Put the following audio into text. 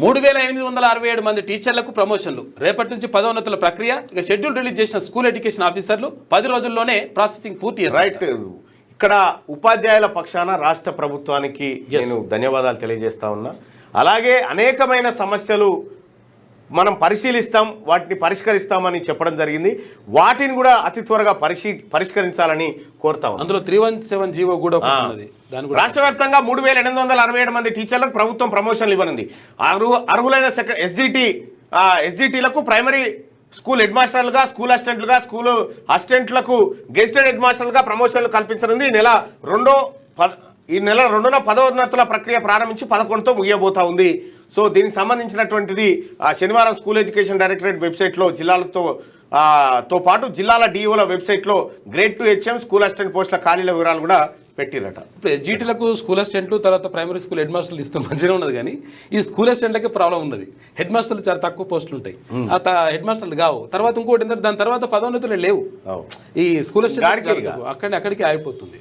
మూడు వేల ఎనిమిది వందల అరవై ఏడు మంది టీచర్లకు ప్రమోషన్లు. రేపటి నుంచి పదోన్నతుల ప్రక్రియ. ఇక షెడ్యూల్ రిలీజ్ చేసిన స్కూల్ ఎడ్యుకేషన్ ఆఫీసర్లు పది రోజుల్లోనే ప్రాసెసింగ్ పూర్తి. రైట్ ఇక్కడ ఉపాధ్యాయుల పక్షాన రాష్ట్ర ప్రభుత్వానికి నేను ధన్యవాదాలు తెలియజేస్తా ఉన్నా. అలాగే అనేకమైన సమస్యలు మనం పరిశీలిస్తాం వాటిని పరిష్కరిస్తామని చెప్పడం జరిగింది. వాటిని కూడా అతి త్వరగా పరిశీ పరిష్కరించాలని కోరుతా అందులో త్రీ వన్ సెవెన్ జీవో కూడా రాష్ట్ర వ్యాప్తంగా మూడు వేల ఎనిమిది వందల అరవై ఏడు మంది టీచర్లకు ప్రభుత్వం ప్రమోషన్లు ఇవ్వనుంది. అర్హు అర్హులైన సెక ఎస్జిటి ఎస్జిటీలకు ప్రైమరీ స్కూల్ హెడ్ మాస్టర్లుగా స్కూల్ అసిస్టెంట్లుగా స్కూల్ అసిస్టెంట్లకు గెస్టెడ్ హెడ్ మాస్టర్లుగా ప్రమోషన్లు కల్పించనుంది. నెల రెండో ఈ నెల రెండున పదోన్నతుల ప్రక్రియ ప్రారంభించి పదకొండుతో ముగియబోతా ఉంది. సో దీనికి సంబంధించినటువంటిది ఆ, శనివారం స్కూల్ ఎడ్యుకేషన్ డైరెక్టరేట్ వెబ్సైట్లో జిల్లాలతో తో పాటు జిల్లాల డిఓల వెబ్సైట్లో grade two HM school assistant పోస్టుల ఖాళీల వివరాలు కూడా పెట్టిరట ఇప్పుడు జీటీలకు స్కూల్ అసిస్టెంట్లు తర్వాత ప్రైమరీ స్కూల్ హెడ్ మాస్టర్లు ఇస్తే మంచిగా ఉన్నది కానీ ఈ స్కూల్ అసిస్టెంట్లకే ప్రాబ్లం ఉన్నది. హెడ్ మాస్టర్లు చాలా తక్కువ పోస్టులు ఉంటాయి. ఆ హెడ్ మాస్టర్లు కావు. తర్వాత ఇంకోటి ఏంటంటే దాని తర్వాత పదోన్నతులు లేవు. ఈ స్కూల్ అసిస్టెంట్ అక్కడి అక్కడికి ఆగిపోతుంది.